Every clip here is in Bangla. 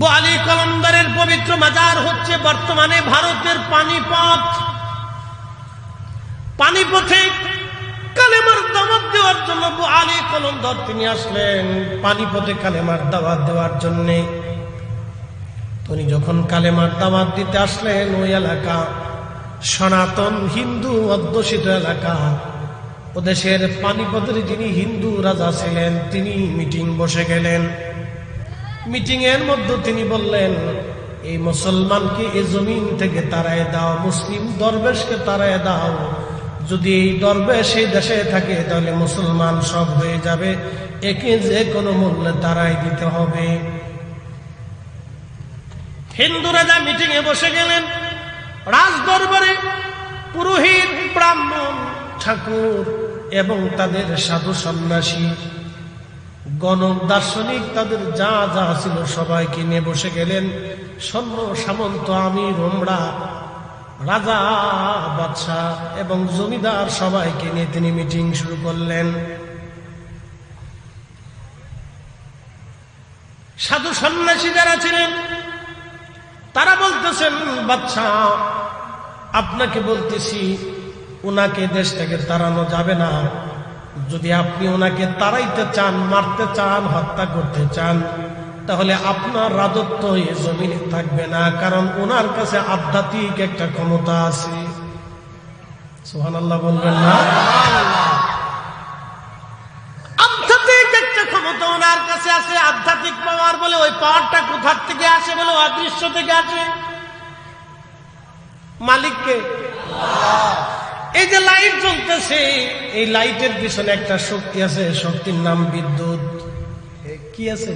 বোয়ালি কলন্দরের পবিত্র মাজার হচ্ছে বর্তমানে ভারতের পানিপথ। পানিপথে কালেমার দাওয়াত দেওয়ার জন্য বোয়ালি কলন্দর তিনি আসলেন। পানিপথে কালেমার দাওয়াত দেওয়ার জন্যে। তিনি যখন কালেমার দাওয়াত দিতে আসলেন, ওই এলাকা সনাতন হিন্দু অধ্যুষিত এলাকা। ও দেশের পানিপথের যিনি হিন্দু রাজা ছিলেন, তিনি মিটিং বসে গেলেন। মিটিং এর মধ্যে তিনি বললেন, এই মুসলমানকে এই জমিন থেকে তারায় দাও, মুসলিম দরবেশকে তারায় দাও। যদি এই দরবেশ এই দেশে থাকে, তাহলে মুসলমান সব হয়ে যাবে। একে যে কোনো মূল্যে তারাই দিতে হবে। হিন্দু রাজা মিটিং এ বসে গেলেন রাজ দরবারে পুরোহিত, ব্রাহ্মণ, ঠাকুর এবং তাদের সাধু সন্ন্যাসী গণক দার্শনিক তাদের যা যা ছিল সবাইকে নিয়ে বসে গেলেন। সৈন্য, সামন্ত আমি রোমরা রাজা, বাদশাহ এবং জমিদার সবাইকে নিয়ে তিনি মিটিং শুরু করলেন। সাধু সন্ন্যাসী যারা ছিলেন, তারা বলতেছেন বাচ্চা আপনাকে বলতেছি ওনাকে দেশ থেকে তাড়ানো যাবে না। যদি আপনি ওনাকে তাড়াইতে চান, মারতে চান, হত্যা করতে চান, তাহলে আপনার রাজত্ব এ জমিনে থাকবে না, কারণ ওনার কাছে আধ্যাত্মিক একটা ক্ষমতা আছে। সোহান বলবেন না? আধ্যাত্মিক একটা ক্ষমতা ওনার কাছে আছে, আধ্যাত্মিক পাওয়ার বলে ওই পাওয়ারটা কোথার থেকে আসে বলে, অদৃশ্য থেকে আসে? মালিককে? এই যে লাইট জ্বলতেছে এই লাইটের পিছনে একটা শক্তি আছে শক্তির নাম বিদ্যুৎ। কি আছে?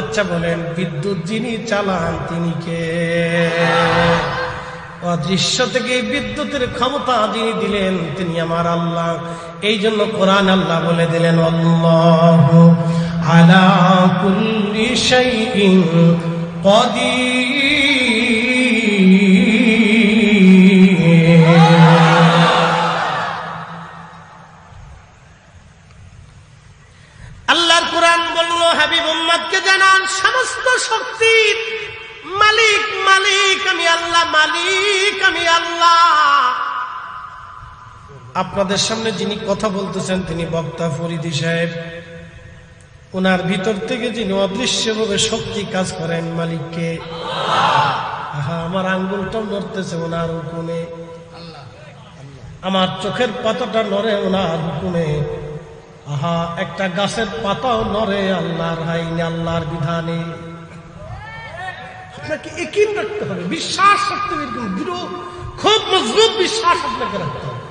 আচ্ছা বলেন বিদ্যুৎ যিনি চালান তিনি কে? অদৃশ্য থেকে বিদ্যুতের ক্ষমতা যিনি দিলেন তিনি আমার আল্লাহ। এই জন্য কোরআন আল্লাহ বলে দিলেন আল্লাহ আলা কুল্লি শাইইন কদির। আল্লাহ মালিক, আমি আল্লাহ। আপনাদের সামনে যিনি কথা বলতেছেন, তিনি বক্তা ফরিদি সাহেব। ওনার ভিতর থেকে যিনি অদৃশ্যভাবে শক্তি কাজ করেন মালিককে। আমার আঙ্গুলটা নড়তেছে ওনার হুকুমে। আমার চোখের পাতাটা নড়ে ওনার হুকুমে। আহা, একটা গাছের পাতাও নড়ে আল্লাহর আইনে, আল্লাহর বিধানে। আপনাকে একিন রাখতে হবে। বিশ্বাস রাখতে হবে, এরকম দৃঢ়, খুব মজবুত বিশ্বাস আপনাকে রাখতে হবে।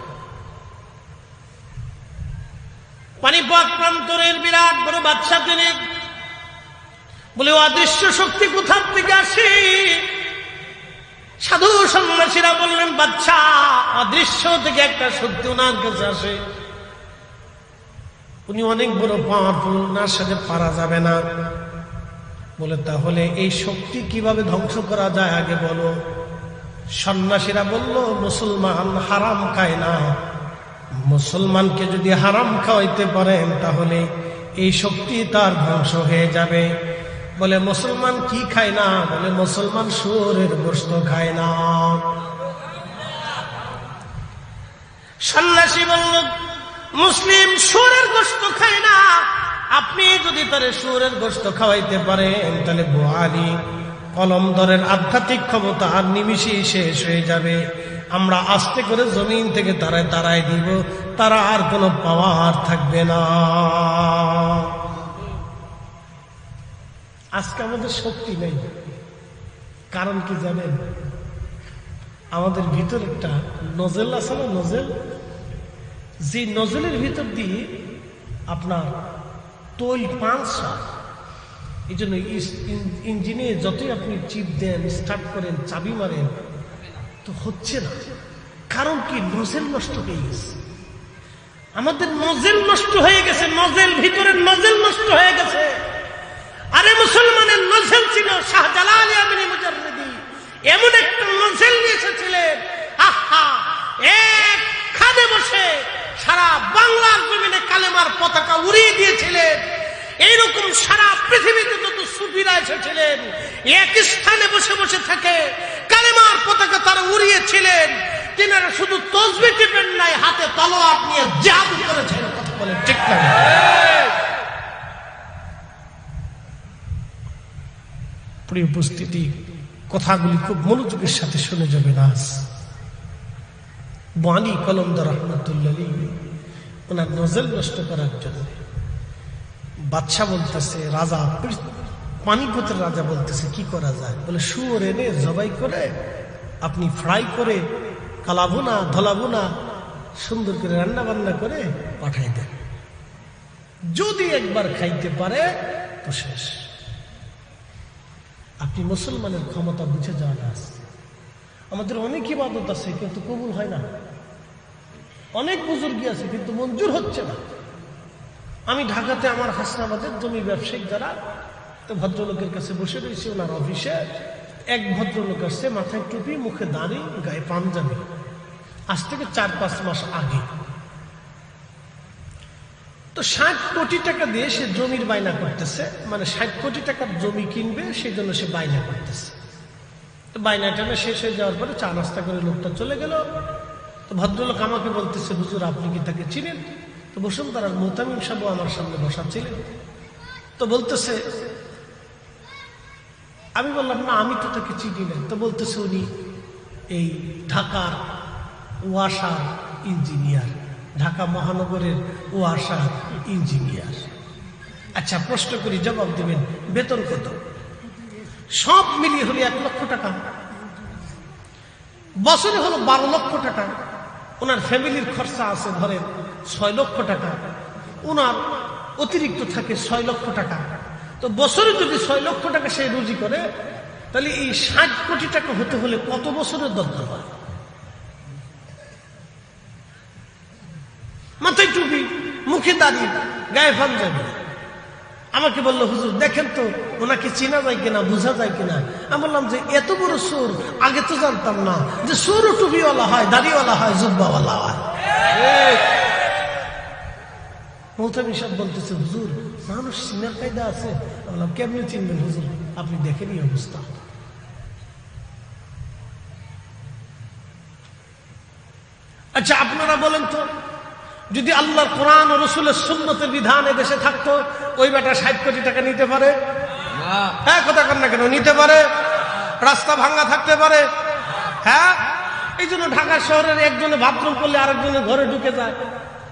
পানিপথ প্রান্তরের বিরাট বড় বাচ্চা তিনি। বলে অদৃশ্য শক্তি কোথার থেকে আসে? সাধু সন্ন্যাসীরা বললেন, বাচ্চা, অদৃশ্য থেকে একটা শক্তি ওনার কাছে আসে। উনি অনেক বড় পাওয়ারফুল, ওনার সাথে পারা যাবে না। বলে, তাহলে এই শক্তি কীভাবে ধ্বংস করা যায় আগে বলো? সন্ন্যাসীরা বলল, মুসলমান হারাম খায় না। মুসলমানকে যদি হারাম খাওয়াইতে পারেন, তাহলে এই শক্তি তার ধ্বংস হয়ে যাবে। বলে, মুসলমান কি খায় না? বলে, মুসলমান সুরের গোস্ত খায় না। সন্ন্যাসী বলল, মুসলিম সুরের গোস্ত খায় না। আপনি যদি তার সুরের গোস্ত খাওয়াইতে পারেন, তাহলে বোয়ালি কলম দরের আধ্যাত্মিক ক্ষমতা আর নিমিশেই শেষ হয়ে যাবে। আমরা আস্তে করে জমিন থেকে তারায় তারাই দিব, তারা আর কোনো পাওয়ার থাকবে না। আজকে আমাদের শক্তি নেই। কারণ কি জানেন? আমাদের ভিতর একটা নজেল আছে না নজেল? যে নজলের ভিতর দিয়ে আপনার তৈল হয় এই জন্য ইঞ্জিনে যতই আপনি চিপ দেন, স্টার্ট করেন, চাবি মারেন, তো হচ্ছে না। কারণ কি? নজেল নষ্ট হয়ে গেছে। আমাদের নজেল নষ্ট হয়ে গেছে, নজেল ভিতরের নজেল নষ্ট হয়ে গেছে। আরে মুসলমানের নজেল ছিল শাহজালাল আমিনী মুজাররিদি এমন একটা নজেল নিয়ে এসেছিলেন। আহা! এক খাদে বসে সারা বাংলার জমিনে কালেমার পতাকা উড়িয়ে দিয়েছিলেন। এইরকম সারা পৃথিবীতে যত সুফিরা এসেছিলেন, এক স্থানে বসে বসে থাকে কালেমার পতাকা তারা উড়িয়েছিলেন। তিনারা শুধু তসবি টিপেন নাই, হাতে তলোয়ার নিয়ে জাদু করেছেন, কথা বলে ঠিক প্রিয় উপস্থিতি, কথাগুলি খুব মনোযোগের সাথে শুনে যাবে নাস বাণী কলমদার রহমতুল্লাহ ওনার নজর নষ্ট করার জন্য। বাদশাহ বলতেছে, রাজা পানিপথের রাজা বলতেছে, কি করা যায়? বলে, শুয়োর এনে জবাই করে, আপনি ফ্রাই করে, কালাবো না, ধলাবো না, সুন্দর করে রান্না বান্না করে পাঠাই দেন। যদি একবার খাইতে পারে, তো শেষ। আপনি মুসলমানের ক্ষমতা বুঝে যান আজ আমাদের অনেক ইবাদত আছে, কিন্তু কবুল হয় না। অনেক বুজুর্গি আছে, কিন্তু মঞ্জুর হচ্ছে না। আমি ঢাকাতে আমার হাসনাবাদের জমি ব্যবসায়িক যারা ভদ্রলোকের কাছে বসে রয়েছে, ওনার অফিসে। এক ভদ্রলোক আসছে, মাথায় টুপি, মুখে দাঁড়ি, গায়ে পাঞ্জাবি। আজ থেকে চার পাঁচ মাস আগে। তো ষাট কোটি টাকা দিয়ে সে জমির বায়না করতেছে মানে ষাট কোটি টাকার জমি কিনবে, সেই জন্য সে বায়না করতেছে। তো বায়না টানা শেষ হয়ে যাওয়ার পরে চা নাস্তা করে লোকটা চলে গেল। তো ভদ্রলোক আমাকে বলতেছে, হুজুর, আপনি কি তাকে চিনেন? তো বসুন বসুন্ধরার মোতামিম সাহেব আমার সামনে বসা ছিলেন। তো বলতেছে, আমি বললাম, না, আমি তো তাকে চিনি না। তো বলতেছে উনি, এই ঢাকার ওয়াসার ইঞ্জিনিয়ার, ঢাকা মহানগরের ওয়াসার ইঞ্জিনিয়ার। আচ্ছা প্রশ্ন করি, জবাব দিবেন, বেতন কত? সব মিলিয়ে হলে এক লক্ষ টাকা। বছরে হলো বারো লক্ষ টাকা। ওনার ফ্যামিলির খরচা আছে ধরেন ছয় লক্ষ টাকা। ওনার অতিরিক্ত থাকে ছয় লক্ষ টাকা। তো বছরে যদি ছয় লক্ষ টাকা সে রুজি করে, তাহলে এই ষাট কোটি টাকা হতে হলে কত বছরের দরকার হয়? মাথায় টুপি, মুখে দাঁড়িয়ে গায়ে পাঞ্জাবি। আমাকে বলল, হুজুর, দেখেন তো, ওনাকে চেনা যায় কিনা, বোঝা যায় কিনা? আমি বললাম যে, এত বড় সুর, আগে তো জানতাম না যে সুরও টুপিওয়ালা হয়, দাড়িওয়ালা হয়, জুব্বাওয়ালা হয়। হুজুর, মানুষ হুজুর? আপনি দেখেনি অবস্থা। আচ্ছা আপনারা বলেন তো যদি আল্লাহর কোরআন রসুলের সুন্নতের বিধান দেশে থাকতো, ওই বেটা ষাট কোটি টাকা নিতে পারে। হ্যাঁ কথা কর না কেন? নিতে পারে। রাস্তা ভাঙ্গা থাকতে পারে। হ্যাঁ? এই জন্য ঢাকা শহরের একজনে বাথরুম করলে আরেকজনের ঘরে ঢুকে যায়।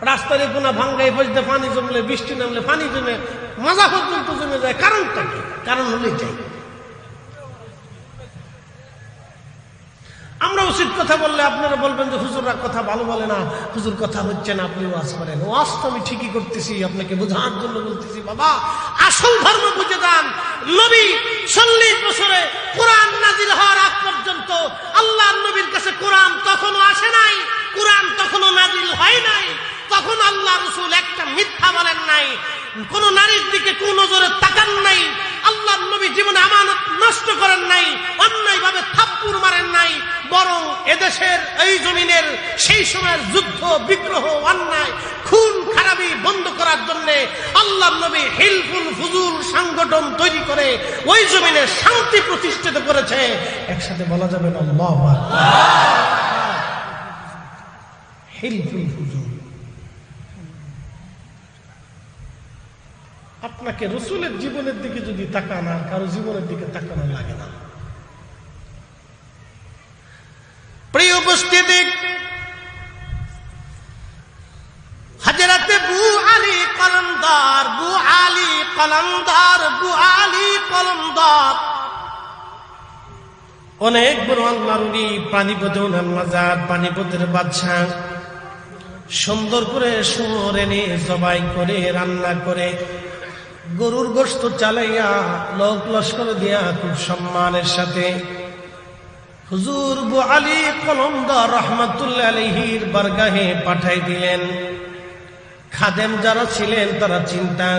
রাস্তার এই ভাঙ্গা, এই পানি জমলে, বৃষ্টি নামলে পানি জমে, মজা পর্যন্ত জমে যায়। কারণটা কারণ হলেই চাই আমরা উচিত কথা বললে আপনারা বলবেন যে হুজুররা কথা ভালো বলে না। হুজুর কথা হচ্ছে না, আপনি ওয়াজ করেন। ওয়াজ তো আমি ঠিকই করতেছি, আপনাকে বোঝানোর জন্য বলতেছি, বাবা। আসল ধর্ম বুঝে যান নবী চল্লিশ বছরে কোরআন নাজিল হওয়ার আগ পর্যন্ত আল্লাহ নবীর কাছে কোরআন তখনও আসে নাই, কোরআন তখনও নাজিল হয় নাই। তখন আল্লাহ রসুল একটা মিথ্যা বলেন নাই, কোন নারীর দিকে কোন নজরে তাকান নাই, আল্লাহ নবী জীবনে আমানত নষ্ট করেন নাই অন্যায় ভাবে থাপ্পুর মারেন নাই, বরং এদেশের এই জমিনের সেই সময়ের যুদ্ধ, বিগ্রহ, অন্যায়, খুন, খারাপি বন্ধ করার জন্য আল্লাহ নবী হিলফুল ফুজুল সংগঠন তৈরি করে ওই জমিনে শান্তি প্রতিষ্ঠিত করেছে। একসাথে বলা যাবে না হিলফুল ফুজুল আপনাকে রসুলের জীবনের দিকে যদি তাকান কারও জীবনের দিকে তাকানো লাগে না। প্রিয় উপস্থিতি হাজরাতে বু আলী কলমদার, বু আলী কলমদার, বু আলী কলমদার। অনেক বড় আল্লাহর পানিপথে মাজার পানিপথের বাদশাহ। সুন্দর করে সুমর এনে জবাই করে, রান্না করে, গরুর গোস্ত চালাইয়া, লোক লস্কর দিয়া, খুব সম্মানের সাথে হুজুর বু আলী কলমদার রহমাতুল্লাহ আলহির বারগাহে পাঠাই দিলেন। খাদেম যারা ছিলেন, তারা চিন্তা,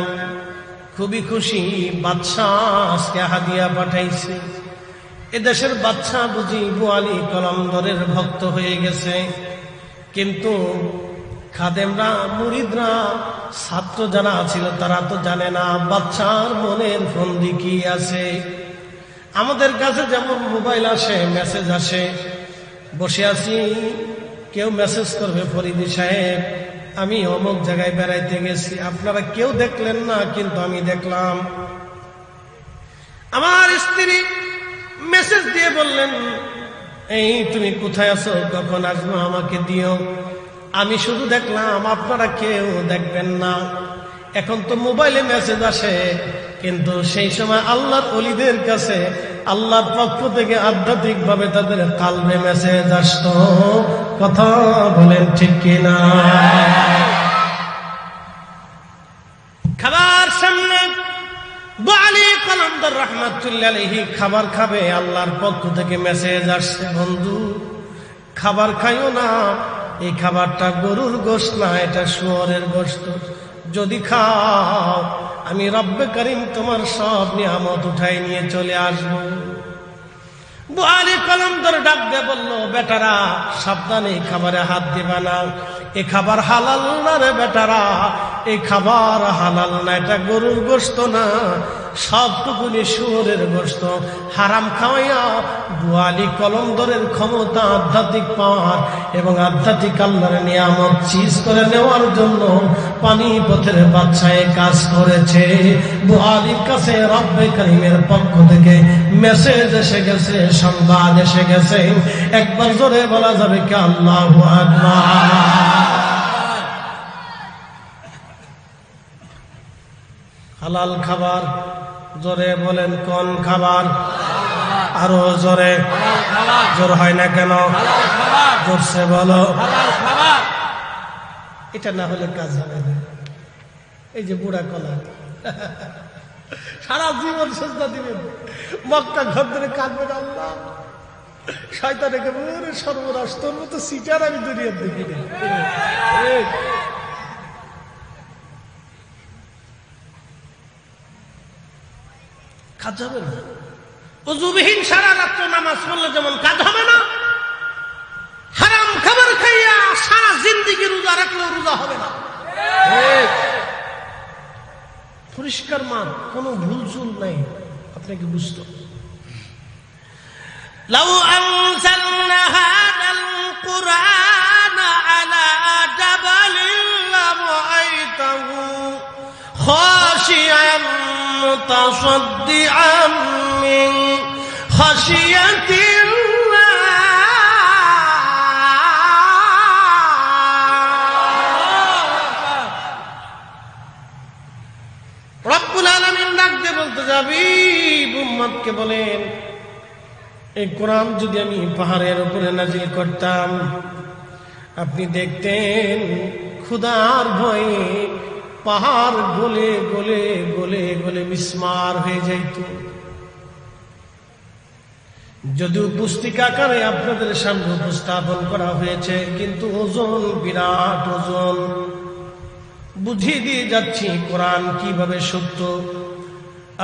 খুবই খুশি, বাদশাহ হাদিয়া পাঠাইছে। এদেশের বাচ্চা বুঝি বু আলী কলমদরের ভক্ত হয়ে গেছে। কিন্তু খাদেমরা, মুরিদরা, ছাত্র যারা ছিল, তারা তো জানে না বাচ্চার মনের ফন্দি কি আছে। আমাদের কাছে যেমন মোবাইল আসে, মেসেজ আসে, বসে আছি, কেউ মেসেজ করবে ফরিদি সাহেব, আমি অমুক জায়গায় বেড়াইতে গেছি, আপনারা কেউ দেখলেন না, কিন্তু আমি দেখলাম। আমার স্ত্রী মেসেজ দিয়ে বললেন, এই, তুমি কোথায় আছো? কখন আসব আমাকে দিও। আমি শুধু দেখলাম, আপনারা কেউ দেখবেন না। এখন তো মোবাইলে মেসেজ আসে। কিন্তু সেই সময় আল্লাহর অলিদের কাছে আল্লাহর পক্ষ থেকে আধ্যাত্মিক ভাবে তাদের কালবে মেসেজ আসতো। কথা বলেন ঠিক কিনা? খাবার সামনে খাবার খাবে, আল্লাহর পক্ষ থেকে মেসেজ আসছে, বন্ধু, খাবার খাইও না। এই খাবারটা গরুর গোশত না, এটা শুয়োরের গোশত। যদি খাও আমি রব্বে করিম তোমার সব নিয়ামত উঠাই নিয়ে চলে আসব। বুহারি কলম ধরে ডাক দিয়ে বলল, বেটারা, সাবধানে খাবারে হাত দিবা না। এ খাবার হালাল না রে বেটারা। এই খাবার হালাল না, এটা গরুর গোস্ত না। সবটুকুনি শুয়োরের গোস্ত হারাম খাওয়াইয়া বুয়ালি কলন্দরের ক্ষমতা আধ্যাত্মিক পাওয়ার এবং আধ্যাত্মিক আল্লাহর নিয়ামত চিজ করে নেওয়ার জন্য পানি পথের বাচ্চায় কাজ করেছে। বুয়ালির কাছে রব্বে করিমের পক্ষ থেকে মেসেজ এসে গেছে, সংবাদ এসে গেছে। একবার জোরে বলা যাবে কি আল্লাহ হালাল খাবার? জোরে বলেন, কোন খাবার? আরও জোরে। জোর হয় না কেন? জোরসে বলো। এটা না হলে কাজ হবে না। এই যে বুড়া কলা। সারা জীবন সস্তা দিবেন মক্কা ঘর ধরে কাঁদবেন আল্লাহ। শয়তান সর্বনাশ, তোর মতো সিটার আমি দুনিয়ার দেখি না। কাজ হবে না অজুবিহীন সারা রাত্র নামাজ পড়লে যেমন কাজ হবে না হারাম খাবার খাইয়া সারা জিন্দিগি রোজা রাখলেও রোজা হবে না পরিষ্কার মান কোনো ভুল চুল নাই আপনাকে বুঝতে হবে। لو أنزلنا هذا القرآن على جبل لرأيته خاشعا متصدعا من خشية الله রব্বুল আলমিন ডাকতে বলতে যাবি উম্মতকে বলেন এই কোরআন যদি আমি পাহাড়ের উপরে নাজিল করতাম আপনি দেখতেন ক্ষুধার ভয়ে পাহাড় গলে গলে গলে গলে বিস্মার হয়ে যাইত যদিও পুস্তিকা আকারে আপনাদের সামনে উপস্থাপন করা হয়েছে, কিন্তু ওজন, বিরাট ওজন। বুঝিয়ে দিয়ে যাচ্ছি, কোরআন কীভাবে সত্য?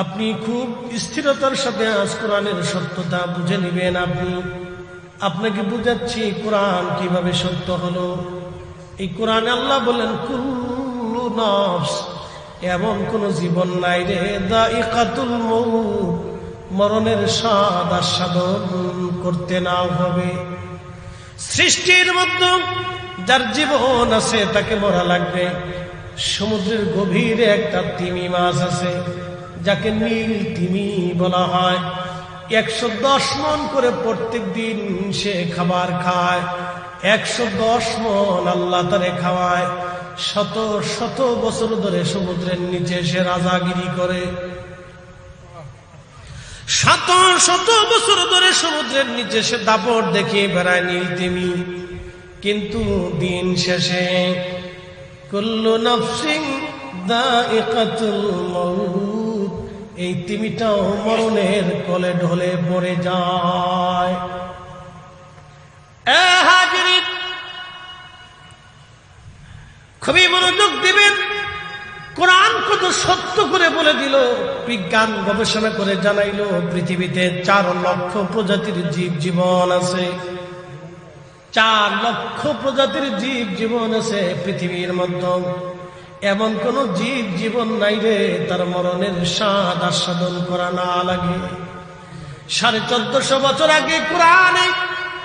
আপনি খুব স্থিরতার সাথে আজ কোরআনের সত্যতা বুঝে নেবেন আপনি। আপনাকে বুঝাচ্ছি কোরআন কীভাবে সত্য হলো। এই কোরআনে আল্লাহ বলেন কুল্লু নফস, এমন কোন জীবন নাই রে। দা মরণের স্বাদ আস্বাদন করতে নাও হবে। সৃষ্টির মধ্যে যার জীবন আছে, তাকে মরা লাগবে। সমুদ্রের গভীরে একটা তিমি মাছ আছে, যাকে নীল তিমি বলা হয়। একশো দশ মন করে প্রত্যেক দিন সে খাবার খায়। একশো দশ মন আল্লাহ তারে খাওয়ায়। শত শত বছর ধরে সমুদ্রের নিচে সে রাজাগিরি করে। শত শত বছর ধরে সমুদ্রের নিচে সে দাপট দেখিয়ে বেড়ায় নীল তিমি। কিন্তু দিন শেষে কুল্লু নফসিং মউত, এই তিমিটাও মরণের কলে ঢলে পড়ে যায় এ হাজিরিন, খুবই মনোযোগ দিবেন। কোরআন কত সত্য করে বলে দিল, বিজ্ঞান গবেষণা করে জানাইল, পৃথিবীতে চার লক্ষ প্রজাতির জীব জীবন আছে। চার লক্ষ প্রজাতির জীব জীবন আছে পৃথিবীর মধ্যে। এমন কোন জীব জীবন নাই রে, তার মরণের স্বাদ আস্বাদন করা না লাগে। সাড়ে চোদ্দশো বছর আগে কোরআনে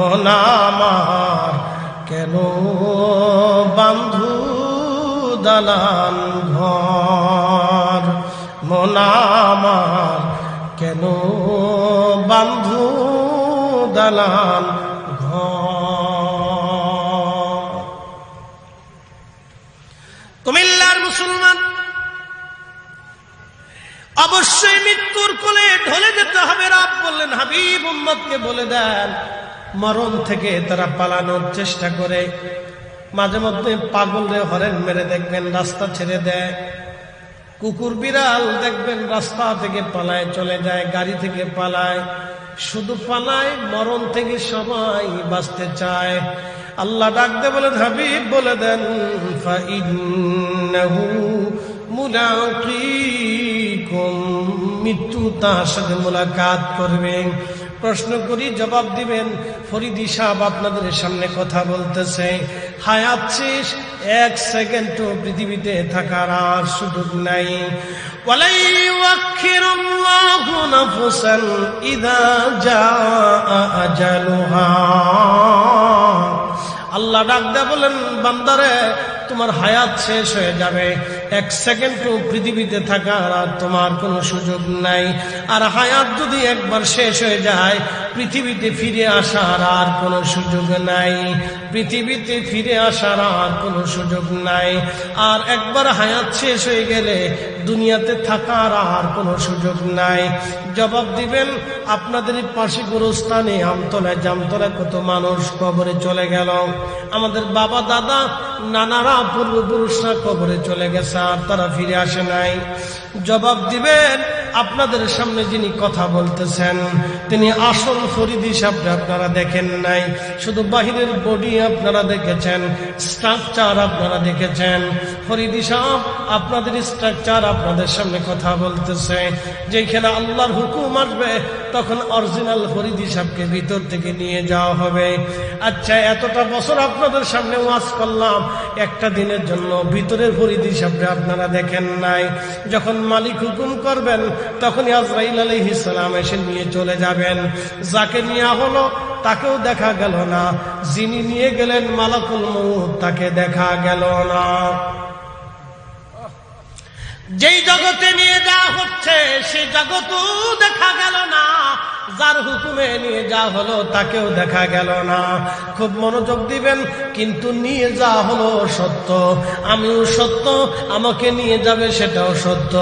মনামার কেন বান্ধু দালান ঘর? মনামার কেন বান্ধু দালান ঘর? কুমিল্লার মুসলমান অবশ্যই মৃত্যুর কোলে ঢলে যেতে হবে। রাব বললেন, হাবিব উম্মতকে বলে দেন, মরণ থেকে তারা পালানোর চেষ্টা করে। মাঝে মধ্যে পাগল রে হরেন মেরে দেখবেন, রাস্তা ছেড়ে দেয়। কুকুর বিড়াল দেখবেন, রাস্তা থেকে পালায়, চলে যায়, গাড়ি থেকে পালায়। শুধু পালায়, মরণ থেকে সবাই বাঁচতে চায়। আল্লাহ ডাকতে বলেন, হাবিব বলে দেন মুলাকিকুম মৃত্যু তার সাথে মোলাকাত করবেন, প্রশ্ন করি, জবাব দিবেন, ফরিদি সাহেব আপনাদের সামনে কথা বলতেছে, হায়াত শেষ, এক সেকেন্ড তো পৃথিবীতে থাকার আর সুযোগ নাই। আল্লাহ ডাক দেয়া বলেন, বান্দারে, তোমার হায়াত শেষ হয়ে যাবে। এক সেকেন্ড পৃথিবীতে থাকার আর তোমার কোনো সুযোগ নাই। আর হায়াত যদি একবার শেষ হয়ে যায়, পৃথিবীতে ফিরে আসার আর কোনো সুযোগ নাই। পৃথিবীতে ফিরে আসার আর কোনো সুযোগ নাই। আর একবার হায়াত শেষ হয়ে গেলে দুনিয়াতে থাকার আর কোনো সুযোগ নাই। জবাব দিবেন, আপনাদের পাশে গুরুস্থানে আমতলায় জামতলায় কত মানুষ কবরে চলে গেল। আমাদের বাবা দাদা, নানারা পূর্বপুরুষরা কবরে চলে গেছে। আর তারা ফিরে আসে নাই। জবাব দিবেন আপনাদের সামনে যিনি কথা বলতেছেন, তিনি আসল ফরিদি সাহেব আপনারা দেখেন নাই। শুধু বাহিরের বডি আপনারা দেখেছেন স্ট্রাকচার আপনারা দেখেছেন। ফরিদি সাহেব আপনাদের স্ট্রাকচার আপনাদের সামনে কথা বলতেছে। যেখানে আল্লাহর হুকুম আসবে, তখন অরিজিনাল ফরিদি সাহেবকে ভিতর থেকে নিয়ে যাওয়া হবে। আচ্ছা এতটা বছর আপনাদের সামনে ওয়াজ করলাম, একটা দিনের জন্য ভিতরের ফরিদি সাহেবকে আপনারা দেখেন নাই। যখন মালিক হুকুম করবেন তখনই আজরাইল আলাইহিস সালাম এসে নিয়ে চলে যাবেন। যাকে নেওয়া হলো, তাকেও দেখা গেল না। যিনি নিয়ে গেলেন মালাকুল তাকে দেখা গেল না। যেই জগতে নিয়ে যাওয়া হচ্ছে সেই জগতও দেখা গেল না। যার হুকুমে নিয়ে যা হলো তাকেও দেখা গেল না। খুব মনোযোগ দিবেন, কিন্তু নিয়ে যাওয়া হলো সত্য। আমিও সত্য, আমাকে নিয়ে যাবে সেটাও সত্য।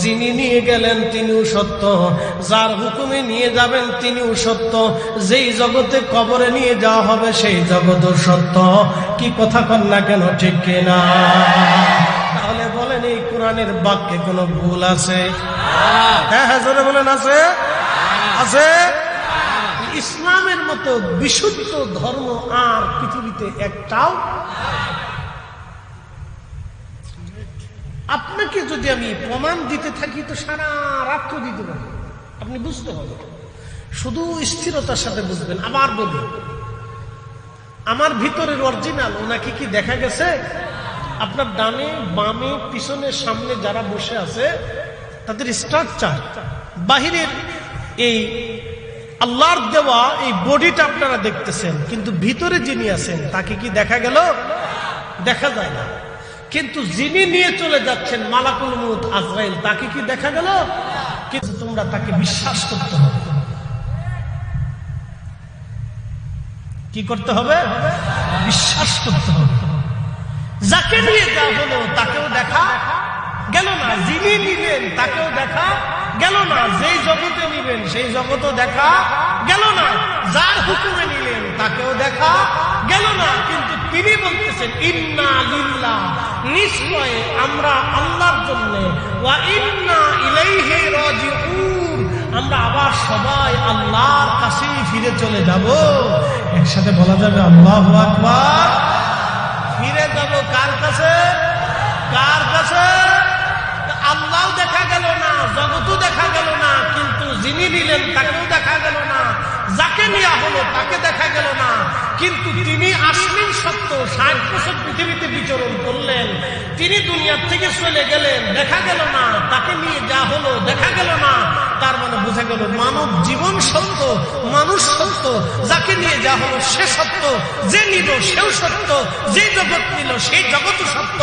যিনি নিয়ে গেলেন তিনিও সত্য, যার হুকুমে নিয়ে যাবেন তিনিও সত্য। যেই জগতে কবরে নিয়ে যাওয়া হবে সেই জগতও সত্য। কি কথা কন না কেন, ঠিক কিনা তাহলে বলেন এই কোরআনের বাক্যে কোনো ভুল আছে? হ্যাঁ হ্যাঁ বলেন, আছে? আছে? ইসলামের মতো বিশুদ্ধ ধর্ম আর পৃথিবীতে একটাও? আপনাকে যদি আমি প্রমাণ দিতে থাকি, তো সারা রাত্র দিতে পারি। আপনি বুঝতে হবে। শুধু স্থিরতার সাথে বুঝবেন। আবার বলুন, আমার ভিতরের অরিজিনাল ওনাকে কি দেখা গেছে? আপনার ডানে, বামে, পিছনে, সামনে যারা বসে আছে, তাদের স্ট্রাকচার বাহিরের এই আল্লাহর দেওয়া এই বডিটা আপনারা দেখতেছেন, কিন্তু ভিতরে যিনি আছেন, তাকে কি দেখা গেল? দেখা যায় না। কিন্তু যিনি নিয়ে চলে যাচ্ছেন মালাকুল মুত আজরাইল, তাকে কি দেখা গেল? কিন্তু তোমরা তাকে বিশ্বাস করতে হবে। কি করতে হবে? বিশ্বাস করতে হবে। যাকে নিয়ে যাওয়া হলো, তাকেও দেখা গেল না। যিনি নিলেন, তাকেও দেখা গেল না। যেই জগতে নিবেন সেই জগতও দেখা গেল না। যার হুকুমে নিলেন, তাকেও দেখা গেল না। কিন্তু তিনি বলতেছেন, ইন্না লিল্লাহ। নিশ্চয় আমরা আল্লাহর জন্য। ওয়া ইন্না ইলাইহি রাজিউন। আমরা আবার সবাই আল্লাহর কাছেই ফিরে চলে যাব। একসাথে বলা যাবে, আল্লাহু আকবার। ফিরে যাব কার কাছে? কার কাছে? আল্লাহ জগতও দেখা গেল না, কিন্তু যিনি নিলেন তাকেও দেখা গেল না। যাকে নেওয়া হলো তাকে দেখা গেল না। কিন্তু তিনি আসলেন সত্য, ষাট বছর পৃথিবীতে বিচরণ করলেন। তিনি দুনিয়ার থেকে চলে গেলেন, দেখা গেল না। তাকে নিয়ে যা হলো দেখা গেল না। তার মানে বোঝা গেল, মানব জীবন সত্য, মানুষ সত্য, যাকে নিয়ে যা হলো সে সত্য, যে নিল সেও সত্য, যে জগৎ নিল সেই জগৎও সত্য,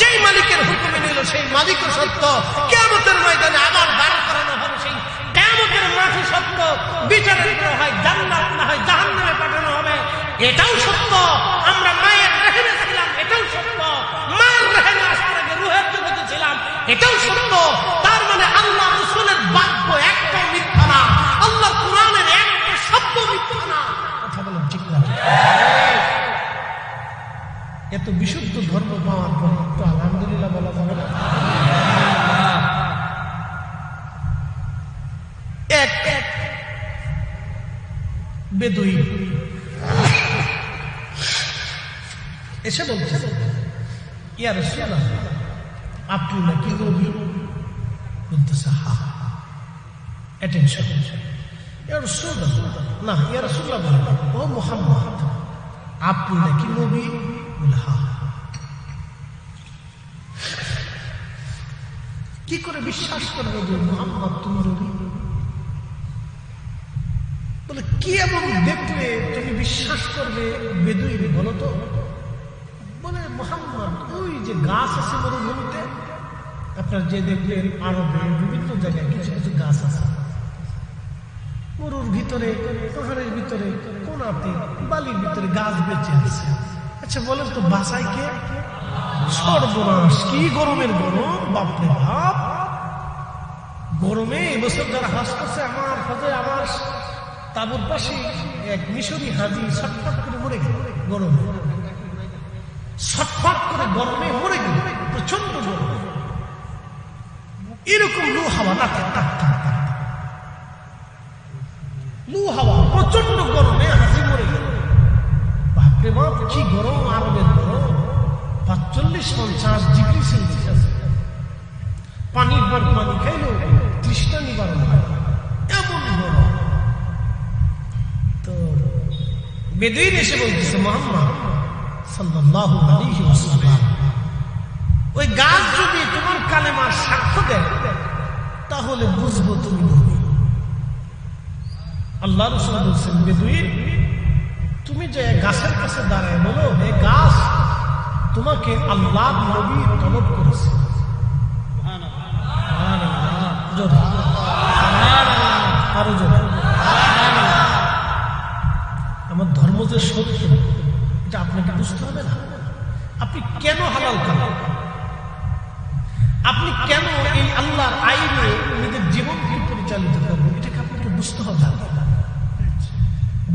যেই মালিকের হুকুমে নিল সেই মালিকও সত্য। কেমতের ময়দানে আবার দাঁড় করানো হবে সেই কেমতের মাঠে সত্য, বিচারের করা হয় জান্নাত, না হয় জাহান্নামে পাঠানো হবে। এটাও সত্য, আমরা মায়ের রেহেমে ছিলাম, এটাও সত্য। মায়ের রেহেমে আসার আগে রুহের জগতে ছিলাম, এটাও সত্য। তার মানে আল্লাহ কথা ঠিক এত বিশুদ্ধ ধর্ম পাওয়ার পর তো আলহামদুলিল্লাহ বলা যাবে না। এক এক বেদুই এসে বলছে, ইয়া রসুল্লাহ আপনি নাকি নবী বলতেছে, হা অ্যাটেনশন ইয়া রসুল্লাহ না ইয়া রসুল্লাহ বলে। ও মোহাম্মদ, আপনি নাকি নবী? হা। কি করে বিশ্বাস করব যে মোহাম্মদ তুমি নবী? বলে, কি এমন দেখলে তুমি বিশ্বাস করবে বেদুই বলো তো? বলে, মোহাম্মদ, ওই যে গাছ আছে মরুভূমিতে, আপনার যে দেখলেন আরবে বিভিন্ন জায়গায় কিছু কিছু গাছ আছে। মরুর ভিতরে, পাহাড়ের ভিতরে কোনাতে বালির ভিতরে গাছ বেঁচে আছে। আচ্ছা বলেন তো বাসায় কে? সর্বনাশ। কি গরমের গরম? বাপরে বাপ। গরমে এবছর যারা হাস করছে আমার হজে আমার তাবুর পাশে এক মিশরি হাজি ছটফট করে মরে গেল। গরমে। ছটফট করে গরমে মরে গেল। প্রচণ্ড গরম। এরকম লু হাওয়া না টাক টাক টাক। লু হাওয়া প্রচণ্ড গরমে হাসি মরে গেল। বাপরে বাপ, কি গরম আরবের গরম। পঞ্চাশ ডিগ্রি সেলসিয়াস। পানির পানি তৃষ্ণা নিবারণ হয়। এমন গরম। তো বেদুইন এসে বলতেছে, মোহাম্মদ আলাইহি ওয়াসাল্লাম, ওই গাছ যদি তোমার কালেমার সাক্ষ্য দেয়, তাহলে বুঝব তুমি নবী। আল্লাহ রসুল বলছেন, বেদুইন, তুমি যে গাছের কাছে দাঁড়ায় বলো হে গাছ তোমাকে আল্লাহ নবী তলব করেছে। আমার ধর্ম যে সত্য, এটা আপনাকে বুঝতে হবে না। আপনি কেন হালাল খাবেন আপনি কেন এই আল্লাহর আইনে নিজের জীবনকে পরিচালিত করবেন? এটাকে আপনাকে বুঝতে হবে।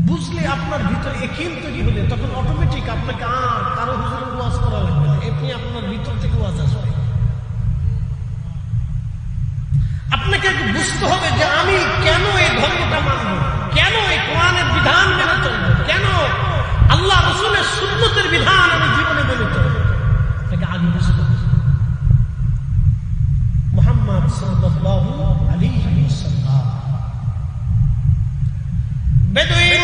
বুঝলে আপনার ভিতরে একিন তৈরি হলে তখন অটোমেটিক আপনাকে আর কারও হুজুরের ওয়াজ করা লাগবে না। এমনি আপনার ভিতর থেকে ওয়াজ আসবে। আপনাকে বুঝতে হবে যে আমি কেন এই ধর্মটা মানব? কেন এই কোরআনের বিধান মেনে চলবো? কেন আল্লাহ রসুলের সুন্নতের বিধান আমি জীবনে মেনে চলবো? আপনাকে আগে বুঝতে হবে। মোহাম্মদ ওয়াসাল্লাম বেদুইনকে গাছের কাছে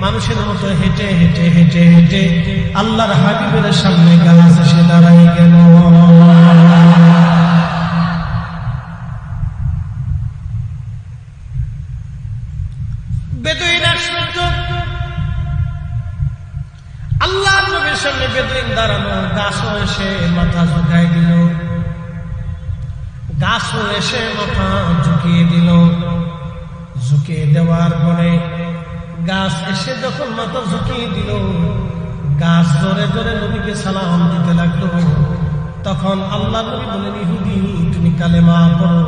মানুষের মতো হেঁটে হেঁটে হেঁটে হেঁটে আল্লাহর হাবিবের সামনে গাছ এসে দাঁড়াই গেল সামনে মাথা দিল। মাথা দিল। দেওয়ার পরে গাছ এসে যখন মাথা ঝুঁকিয়ে দিল, গাছ জোরে জোরে নবীকে সালাম দিতে লাগল। তখন আল্লাহ নবী বলেন ইহুদি, তুমি কালেমা পড়ো।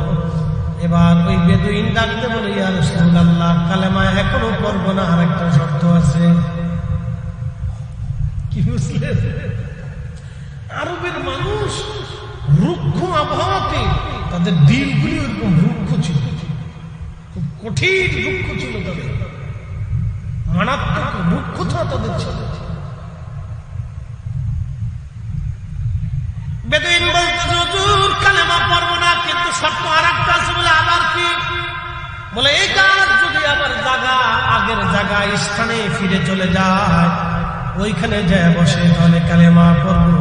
এবার ওই বেদুইন ডাকতে বলে ইয়ার আল্লাহ কালেমা এখনও পড়ব না আর একটা শর্ত আছে। কি বুঝলেন? আরবের মানুষ রুক্ষ আবহাওয়াতে তাদের দিলগুলি ওরকম রুক্ষ ছিল, খুব কঠিন রুক্ষ ছিল তাদের। মারাত্মক রুক্ষতা তাদের ছিল। আবার কি? বলে, এই কাজ যদি জায়গা আগের জায়গা স্থানে ফিরে চলে যায়, ওইখানে যায় বসে তাহলে কালেমা পড়ব।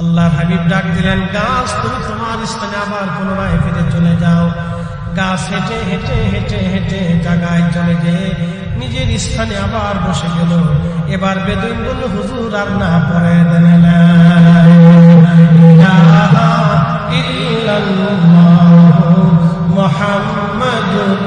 আল্লাহ হাবিব ডাক দিলেন, গাছ, তুমি তোমার স্থানে আবার পুনরায় ফিরে চলে যাও। গাছ হেঁটে হেঁটে হেঁটে হেঁটে জায়গায় চলে যেয়ে নিজের স্থানে আবার বসে গেল। এবার বেদুইন বলল, হুজুর, আর না পরে দেন ইল্লাল্লাহ, মুহাম্মাদুর